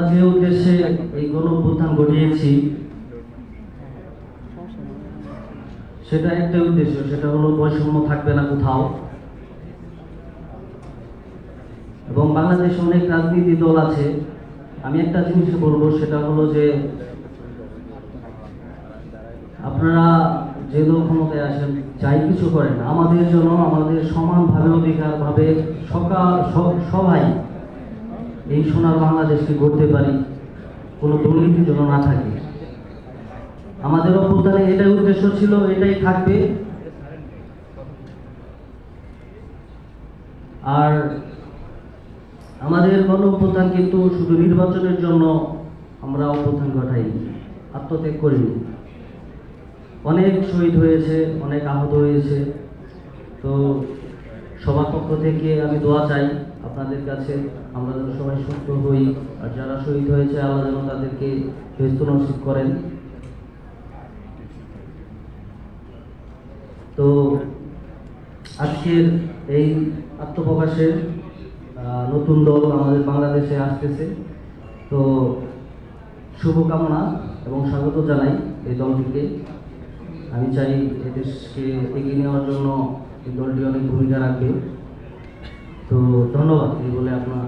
আমরা যে উদ্দেশ্যে এই গণ অভ্যুত্থান ঘটিয়েছি, সেটা একটা উদ্দেশ্য, সেটা হলো বৈষম্য থাকবে না কোথাও। এবং বাংলাদেশে অনেক রাজনীতি দল আছে। আমি একটা জিনিস বলব, সেটা হলো যে আপনারা যে দল ক্ষমতায় আসেন, যাই কিছু করেন, আমাদের জন্য আমাদের সমানভাবে অধিকার ভাবে সকাল স- সবাই এই সোনার বাংলাদেশকে গড়তে পারি, কোনো দুর্নীতি যেন না থাকে। আমাদের অভ্যুত্থানে এটাই উদ্দেশ্য ছিল, এটাই থাকবে। আর আমাদের গণ অভ্যুত্থান কিন্তু শুধু নির্বাচনের জন্য আমরা অভ্যুত্থান ঘটাই আত্মত্যাগ করিনি। অনেক শহীদ হয়েছে, অনেক আহত হয়েছে। তো সবার পক্ষ থেকে আমি দোয়া চাই আপনাদের কাছে। আমরা যেন সবাই সুস্থ হই, আর যারা শহীদ হয়েছে, আল্লাহ যেন তাদেরকে ব্যস্ত নসিব করেন। তো আজকের এই আত্মপ্রকাশের নতুন দল আমাদের বাংলাদেশে আসতেছে। তো শুভকামনা এবং স্বাগত জানাই এই দলটিকে। আমি চাই এদেশকে দেশকে এগিয়ে নেওয়ার জন্য দলটি অনেক ভূমিকা রাখবে। তো ধন্যবাদ, এই বলে আপনার